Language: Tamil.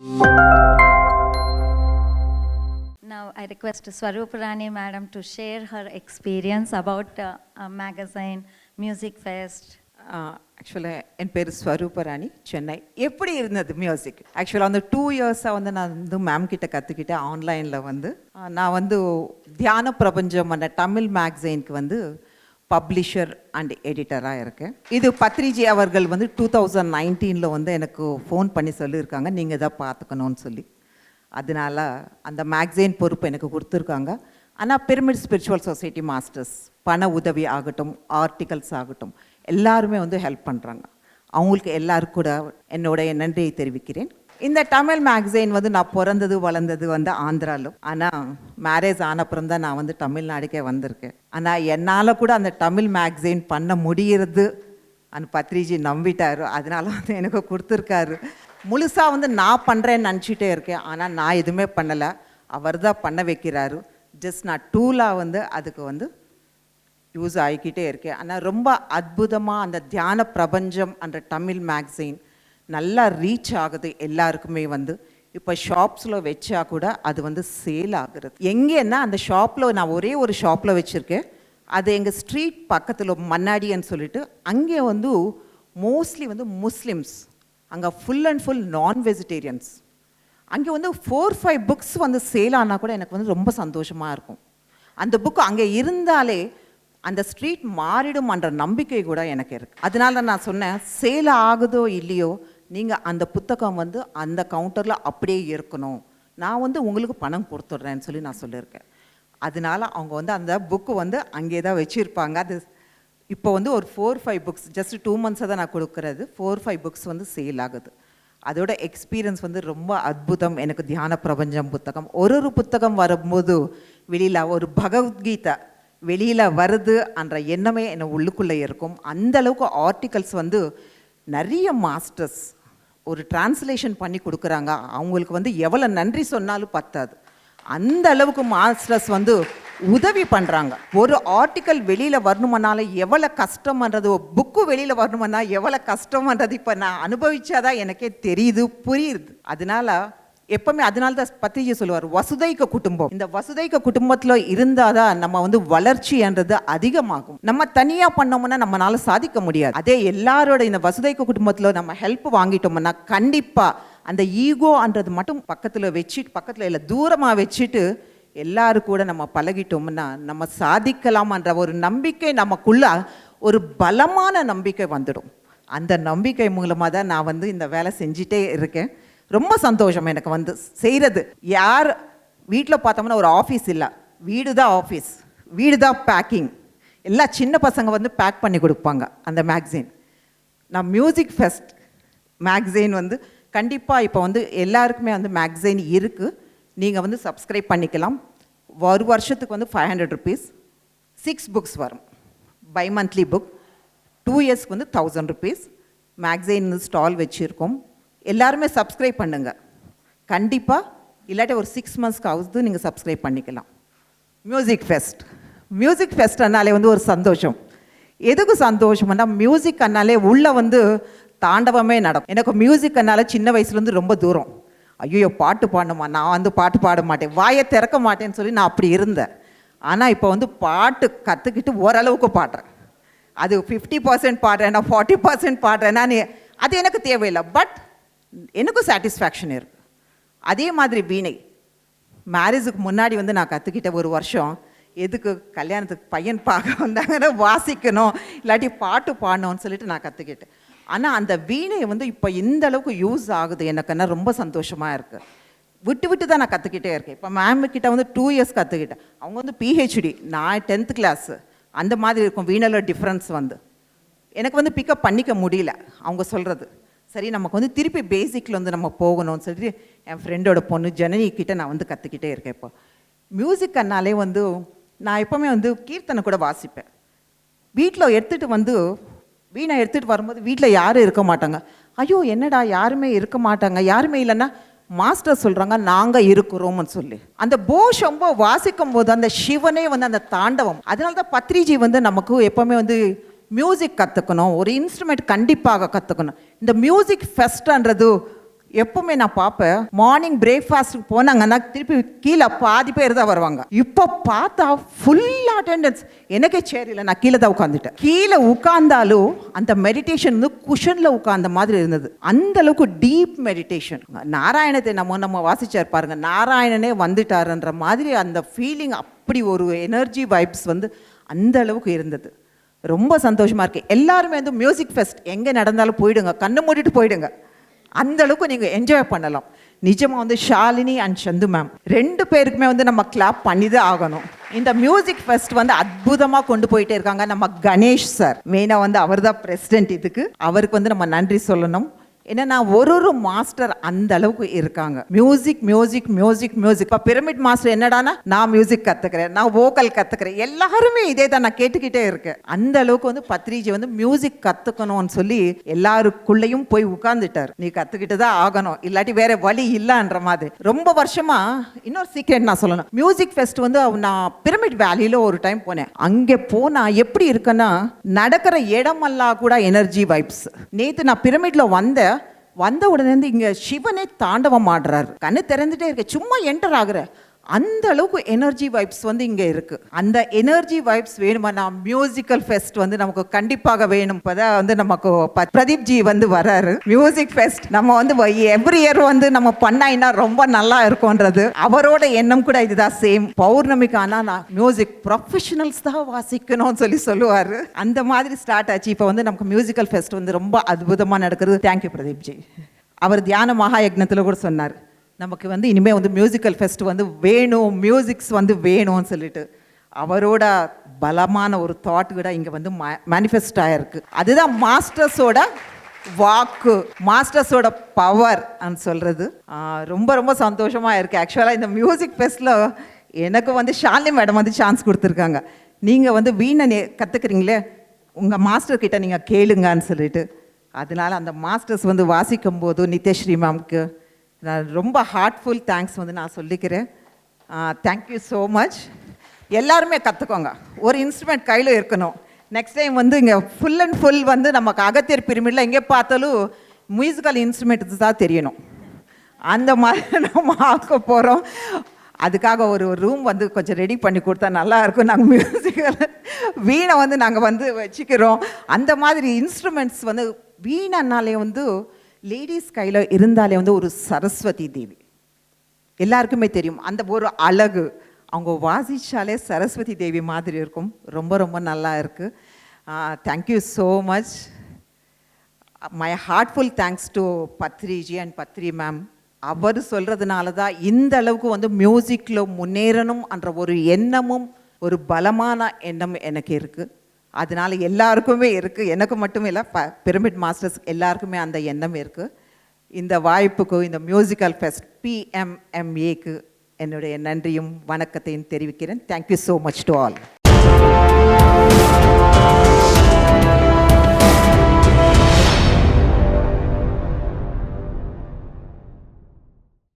Now I request Swaruparani madam to share her experience about uh, a magazine, Music Fest. ஆக்சுவலாக என் பேர் ஸ்வரூபராணி சென்னை எப்படி இருந்தது மியூசிக் ஆக்சுவலாக அந்த டூ இயர்ஸாக வந்து நான் வந்து மேம் கிட்ட கற்றுக்கிட்டேன் ஆன்லைனில் வந்து. நான் வந்து தியான பிரபஞ்சம் அந்த தமிழ் மேக்சைனுக்கு வந்து பப்ளிஷர் அண்ட் எடிட்டராக இருக்கேன் இது பத்ரிஜி அவர்கள் வந்து டூ தௌசண்ட் நைன்டீனில் வந்து எனக்கு ஃபோன் பண்ணி சொல்லியிருக்காங்க. நீங்கள் இதை பார்த்துக்கணும்னு சொல்லி. அதனால அந்த மேக்சின் பொறுப்பு எனக்கு கொடுத்துருக்காங்க. ஆனால் பிரமிட் ஸ்பிரிச்சுவல் சொசைட்டி மாஸ்டர்ஸ் பண உதவி ஆகட்டும் ஆர்டிகல்ஸ் ஆகட்டும் எல்லாருமே வந்து ஹெல்ப் பண்ணுறாங்க அவங்களுக்கு எல்லாருக்கூட கூட என்னுடைய நன்றியை தெரிவிக்கிறேன். இந்த தமிழ் மேக்சைன் வந்து நான் பிறந்தது வளர்ந்தது வந்து ஆந்திராலும். ஆனால் மேரேஜ் ஆனப்புறம் தான் நான் வந்து தமிழ்நாடுக்கே வந்திருக்கேன். ஆனால் என்னால் கூட அந்த தமிழ் மேக்சைன் பண்ண முடியறது அந்த பத்ரிஜி நம்பிட்டாரு. அதனால வந்து எனக்கு கொடுத்துருக்காரு. முழுசாக வந்து நான் பண்ணுறேன்னு நினச்சிட்டே இருக்கேன். ஆனால் நான் எதுவுமே பண்ணலை. அவர் தான் பண்ண வைக்கிறாரு. ஜஸ்ட் நான் டூலாக வந்து அதுக்கு வந்து யூஸ் ஆகிக்கிட்டே இருக்கேன். ஆனால் ரொம்ப அற்புதமாக அந்த தியான பிரபஞ்சம் அந்த தமிழ் மேக்சின் நல்லா ரீச் ஆகுது எல்லாருக்குமே வந்து. இப்போ ஷாப்ஸில் வச்சா கூட அது வந்து சேல் ஆகுறது. எங்கேன்னா அந்த ஷாப்பில் நான் ஒரே ஒரு ஷாப்பில் வச்சுருக்கேன். அது எங்கள் ஸ்ட்ரீட் பக்கத்தில் மன்னாடின்னு சொல்லிட்டு அங்கே வந்து மோஸ்ட்லி வந்து முஸ்லிம்ஸ் அங்கே ஃபுல் அண்ட் ஃபுல் நான் வெஜிடேரியன்ஸ் அங்கே வந்து ஃபோர் ஃபைவ் புக்ஸ் வந்து சேல் ஆனால் கூட எனக்கு வந்து ரொம்ப சந்தோஷமாக இருக்கும். அந்த புக் அங்கே இருந்தாலே அந்த ஸ்ட்ரீட் மாறிடும் என்ற நம்பிக்கை கூட எனக்கு இருக்குது அதனால நான் சொன்னேன் சேல் ஆகுதோ இல்லையோ நீங்கள் அந்த புத்தகம் வந்து அந்த கவுண்டரில் அப்படியே இருக்கணும். நான் வந்து உங்களுக்கு பணம் கொடுத்துட்றேன்னு சொல்லி நான் சொல்லியிருக்கேன். அதனால அவங்க வந்து அந்த புக்கு வந்து அங்கே தான் வச்சுருப்பாங்க. அது இப்போ வந்து ஒரு four five books just two மந்த்ஸாக தான் நான் கொடுக்குறது. ஃபோர் ஃபைவ் புக்ஸ் வந்து சேல் ஆகுது. அதோட எக்ஸ்பீரியன்ஸ் வந்து ரொம்ப அற்புதம். எனக்கு தியான பிரபஞ்சம் புத்தகம். ஒரு ஒரு புத்தகம் வரும்போது வெளியில் ஒரு பகவத்கீதை வெளியில் வருது என்ற எண்ணமே என்னை உள்ளுக்குள்ளே இருக்கும். அந்த அளவுக்கு ஆர்டிகல்ஸ் வந்து நிறைய மாஸ்டர்ஸ் ஒரு டிரான்ஸ்லேஷன் பண்ணி கொடுக்குறாங்க. அவங்களுக்கு வந்து எவ்வளோ நன்றி சொன்னாலும் பத்தாது. அந்த அளவுக்கு மாஸ்டர்ஸ் வந்து உதவி பண்ணுறாங்க ஒரு ஆர்டிக்கல் வெளியில் வரணுமனால எவ்வளோ கஷ்டம்ன்றது ஒரு புக்கு வெளியில் வரணுமன்னா எவ்வளோ கஷ்டம்ன்றது இப்போ நான் அனுபவிச்சாதான் எனக்கே தெரியுது புரியுது. அதனால எப்பவுமே அதனால தான் பத்திரிகை சொல்லுவார் வசுதைக்க குடும்பம். இந்த வசுதைக்க குடும்பத்தில் இருந்தால் தான் நம்ம வந்து வளர்ச்சின்றது அதிகமாகும். நம்ம தனியாக பண்ணோம்னா நம்மளால சாதிக்க முடியாது. அதே எல்லாரோட இந்த வசுதைக்க குடும்பத்தில் நம்ம ஹெல்ப் வாங்கிட்டோம்னா கண்டிப்பாக அந்த ஈகோன்றது மட்டும் பக்கத்தில் வச்சுட்டு பக்கத்தில் இல்லை தூரமாக வச்சுட்டு எல்லாரும் கூட நம்ம பழகிட்டோம்னா நம்ம சாதிக்கலாமன்ற ஒரு நம்பிக்கை நமக்குள்ள ஒரு பலமான நம்பிக்கை வந்துடும். அந்த நம்பிக்கை மூலமாக தான் நான் வந்து இந்த வேலை செஞ்சிட்டே இருக்கேன். ரொம்ப சந்தோஷம் எனக்கு வந்து செய்கிறது யார் வீட்டில் பார்த்தோம்னா ஒரு ஆஃபீஸ் இல்லை. வீடு தான் ஆஃபீஸ் வீடு தான் பேக்கிங் எல்லா சின்ன பசங்க வந்து பேக் பண்ணி கொடுப்பாங்க அந்த மேக்சின் நான் மியூசிக் ஃபெஸ்ட் மேக்சின் வந்து கண்டிப்பாக இப்போ வந்து எல்லாருக்குமே வந்து மேக்சின் இருக்குது நீங்கள் வந்து சப்ஸ்கிரைப் பண்ணிக்கலாம். ஒரு வருஷத்துக்கு வந்து five hundred rupees six books வரும். பை மந்த்லி புக் டூ இயர்ஸ்க்கு வந்து தௌசண்ட் ருபீஸ் மேக்சின் ஸ்டால் வச்சுருக்கோம். எல்லாருமே சப்ஸ்கிரைப் பண்ணுங்கள் கண்டிப்பாக இல்லாட்டி ஒரு சிக்ஸ் மந்த்ஸ்க்கு ஆகுது நீங்கள் சப்ஸ்கிரைப் பண்ணிக்கலாம். மியூசிக் ஃபெஸ்ட் மியூசிக் ஃபெஸ்ட்னாலே வந்து ஒரு சந்தோஷம். எதுக்கு சந்தோஷம்னா மியூசிக் அண்ணாலே உள்ளே வந்து தாண்டவமே நடக்கும். எனக்கு மியூசிக் அண்ணால சின்ன வயசுலேருந்து ரொம்ப தூரம். ஐயோ பாட்டு பாடணுமா? நான் வந்து பாட்டு பாட மாட்டேன். வாயை திறக்க மாட்டேன்னு சொல்லி நான் அப்படி இருந்தேன். ஆனால் இப்போ வந்து பாட்டு கற்றுக்கிட்டு ஓரளவுக்கு பாடுறேன். அது ஃபிஃப்டி பர்சன்ட் பாடுறேன் நான் ஃபார்ட்டி பர்சன்ட் பாடுறேன்னா அது எனக்கு தேவையில்லை. பட் எனக்கும் சாட்டிஸ்ஃபேக்ஷன் இருக்குது அதே மாதிரி வீணை. மேரேஜுக்கு முன்னாடி வந்து நான் கற்றுக்கிட்ட ஒரு வருஷம் எதுக்கு கல்யாணத்துக்கு பையன் பார்க்க வந்தாங்கன்னா வாசிக்கணும் இல்லாட்டி பாட்டு பாடணும்னு சொல்லிட்டு நான் கற்றுக்கிட்டேன் ஆனால் அந்த வீணை வந்து இப்போ இந்த அளவுக்கு யூஸ் ஆகுது எனக்குன்னா ரொம்ப சந்தோஷமாக இருக்குது விட்டு விட்டு தான் நான் கற்றுக்கிட்டே இருக்கேன். இப்போ மேம் கிட்ட வந்து டூ இயர்ஸ் கற்றுக்கிட்டேன் அவங்க வந்து பிஹெச்டி நான் டென்த் கிளாஸு அந்த மாதிரி இருக்கும் வீணையில் டிஃப்ரென்ஸ் வந்து. எனக்கு வந்து பிக்கப் பண்ணிக்க முடியல. அவங்க சொல்கிறது சரி நமக்கு வந்து திருப்பி பேசிக்கில் வந்து நம்ம போகணும்னு சொல்லிட்டு என் ஃப்ரெண்டோட பொண்ணு ஜனனி கிட்டே நான் வந்து கற்றுக்கிட்டே இருக்கேன் இப்போ. மியூசிக் அண்ணாலே வந்து நான் எப்போவுமே வந்து கீர்த்தனை கூட வாசிப்பேன். வீட்டில் எடுத்துகிட்டு வந்து வீணை எடுத்துகிட்டு வரும்போது வீட்டில் யாரும் இருக்க மாட்டாங்க. ஐயோ என்னடா யாருமே இருக்க மாட்டாங்க யாருமே இல்லைன்னா மாஸ்டர் சொல்கிறாங்க நாங்கள் இருக்கிறோம்னு சொல்லி. அந்த போஷ் ரொம்ப வாசிக்கும் போது அந்த சிவனே வந்து அந்த தாண்டவம். அதனால தான் பத்ரிஜி வந்து நமக்கு எப்போவுமே வந்து மியூசிக் கற்றுக்கணும் ஒரு இன்ஸ்ட்ருமெண்ட் கண்டிப்பாக கற்றுக்கணும் இந்த மியூசிக் ஃபெஸ்ட்ன்றது எப்பவுமே நான் பார்ப்பேன். மார்னிங் பிரேக்ஃபாஸ்ட்டுக்கு போனாங்கன்னா திருப்பி கீழே பாதி பேர் தான் வருவாங்க. இப்போ பார்த்தா ஃபுல் அட்டெண்டன்ஸ் எனக்கே சேரியில் நான் கீழே தான் உட்காந்துட்டேன் கீழே உட்காந்தாலும் அந்த மெடிடேஷன் வந்து குஷனில் உட்காந்த மாதிரி இருந்தது. அந்த அளவுக்கு டீப் மெடிடேஷன் நாராயணத்தை நம்ம நம்ம வாசிச்சார் பாருங்க. நாராயணனே வந்துட்டாருன்ற மாதிரி அந்த ஃபீலிங் அப்படி ஒரு எனர்ஜி வைப்ஸ் வந்து அந்த அளவுக்கு இருந்தது. ரொம்ப சந்தோஷமாக இருக்குது எல்லாருமே வந்து மியூசிக் ஃபெஸ்ட் எங்கே நடந்தாலும் போயிடுங்க. கண்ணு மூடிட்டு போயிடுங்க. அந்தளவுக்கு நீங்கள் என்ஜாய் பண்ணலாம். நிஜமாக வந்து ஷாலினி அண்ட் சந்து மேம் ரெண்டு பேருக்குமே வந்து நம்ம கிளாப் பண்ணி தான் ஆகணும். இந்த மியூசிக் ஃபெஸ்ட் வந்து அற்புதமாக கொண்டு போயிட்டே இருக்காங்க. நம்ம கணேஷ் சார் மெயினாக வந்து அவர் தான் பிரசிடென்ட் இதுக்கு. அவருக்கு வந்து நம்ம நன்றி சொல்லணும். என்னன்னா ஒரு ஒரு மாஸ்டர் அந்த அளவுக்கு இருக்காங்க. மியூசிக் மியூசிக் மியூசிக் மியூசிக் இப்போ பிரமிட் மாஸ்டர் என்னடானா நான் மியூசிக் கற்றுக்கிறேன் நான் வோக்கல் கத்துக்கிறேன். எல்லாருமே இதே தான் நான் கேட்டுக்கிட்டே இருக்கேன். அந்த அளவுக்கு வந்து பத்ரிஜி வந்து மியூசிக் கத்துக்கணும்னு சொல்லி எல்லாருக்குள்ளேயும் போய் உட்கார்ந்துட்டார். நீ கத்துக்கிட்டு தான் ஆகணும். இல்லாட்டி வேற வழி இல்லைன்ற மாதிரி. ரொம்ப வருஷமா இன்னொரு சீக்ரெட் நான் சொல்லணும். மியூசிக் ஃபெஸ்ட் வந்து நான் பிரமிட் வேலியில் ஒரு டைம் போனேன். அங்கே போனா எப்படி இருக்குன்னா நடக்கிற இடமெல்லாம் கூட எனர்ஜி வைப்ஸ் நேற்று நான் பிரமிட்ல வந்தேன். வந்த உடனே இருந்து சிவனை சிவனே தாண்டவம் ஆடுறாரு. கண்ணு திறந்துட்டே இருக்க. சும்மா என்டர் ஆகுற. அந்த அளவுக்கு எனர்ஜி வைப்ஸ் வந்து இங்கே இருக்குது அந்த எனர்ஜி வைப்ஸ் வேணுமானா மியூசிக்கல் ஃபெஸ்ட் வந்து நமக்கு கண்டிப்பாக வேணும். இப்பதான் வந்து நமக்கு ப- பிரதீப் ஜி வந்து வராரு. மியூசிக் ஃபெஸ்ட் நம்ம வந்து எவ்ரி இயர் வந்து நம்ம பண்ணாயினா ரொம்ப நல்லா இருக்கும்ன்றது. அவரோட எண்ணம் கூட இதுதான் சேம் பௌர்ணமிக்கு ஆனால் நான் மியூசிக் ப்ரொஃபஷனல்ஸ் தான் வாசிக்கணும்னு சொல்லி சொல்லுவார். அந்த மாதிரி ஸ்டார்ட் ஆச்சு. இப்போ வந்து நமக்கு மியூசிக்கல் ஃபெஸ்ட் வந்து ரொம்ப அற்புதமாக நடக்கிறது தேங்க்யூ பிரதீப் ஜி. அவர் தியான மகா கூட சொன்னார். நமக்கு வந்து இனிமேல் வந்து மியூசிக்கல் ஃபெஸ்ட் வந்து வேணும் மியூசிக்ஸ் வந்து வேணும்னு சொல்லிட்டு அவரோட பலமான ஒரு தாட் கூட இங்கே வந்து மேனிஃபெஸ்ட் ஆயிருக்கு. அதுதான் மாஸ்டர்ஸோட வாக்கு மாஸ்டர்ஸோட பவர் சொல்கிறது ரொம்ப ரொம்ப சந்தோஷமாக இருக்கு. ஆக்சுவலாக இந்த மியூசிக் ஃபெஸ்ட்டில் எனக்கு வந்து ஷாலினி மேடம் வந்து சான்ஸ் கொடுத்துருக்காங்க. நீங்கள் வந்து வீணை நே- கற்றுக்குறீங்களே உங்கள் மாஸ்டர் கிட்ட கேளுங்கன்னு சொல்லிட்டு. அதனால அந்த மாஸ்டர்ஸ் வந்து வாசிக்கும் போது நித்யஸ்ரீ மேம்க்கு நான் ரொம்ப ஹார்ட்ஃபுல் தேங்க்ஸ் வந்து நான் சொல்லிக்கிறேன். தேங்க்யூ ஸோ மச் எல்லாருமே கற்றுக்கோங்க ஒரு இன்ஸ்ட்ருமெண்ட் கையில் இருக்கணும். நெக்ஸ்ட் டைம் வந்து இங்கே ஃபுல் அண்ட் ஃபுல் வந்து நமக்கு அகத்தியர் பிரிமிடில் எங்கே பார்த்தாலும் மியூசிக்கல் இன்ஸ்ட்ருமெண்ட்ஸ் தான் தெரியணும். அந்த மாதிரி நம்ம ஆக்க போகிறோம் அதுக்காக ஒரு ரூம் வந்து கொஞ்சம் ரெடி பண்ணி கொடுத்தா நல்லா இருக்கும். நாங்கள் மியூசிக்கல் வீணை வந்து நாங்கள் வந்து வச்சுக்கிறோம். அந்த மாதிரி இன்ஸ்ட்ருமெண்ட்ஸ் வந்து வீணைனாலே வந்து லேடிஸ் கையில் இருந்தாலே வந்து ஒரு சரஸ்வதி தேவி. எல்லாருக்குமே தெரியும். அந்த ஒரு அழகு. அவங்க வாசிச்சாலே சரஸ்வதி தேவி மாதிரி இருக்கும். ரொம்ப ரொம்ப நல்லா இருக்குது thank you so much my heartful thanks to Patriji and Patri ma'am அவர் சொல்கிறதுனால தான் இந்த அளவுக்கு வந்து மியூசிக்கில் முன்னேறணும் என்ற ஒரு எண்ணமும் ஒரு பலமான எண்ணம் எனக்கு இருக்குது அதனால எல்லாருக்குமே இருக்குது எனக்கு மட்டும் இல்லை ப பிரமிட் மாஸ்டர்ஸ் எல்லாருக்குமே அந்த எண்ணம் இருக்குது இந்த வாய்ப்புக்கு இந்த மியூசிக்கல் ஃபெஸ்ட் பிஎம்எம்ஏக்கு என்னுடைய நன்றியும் வணக்கத்தையும் தெரிவிக்கிறேன். Thank you so much to all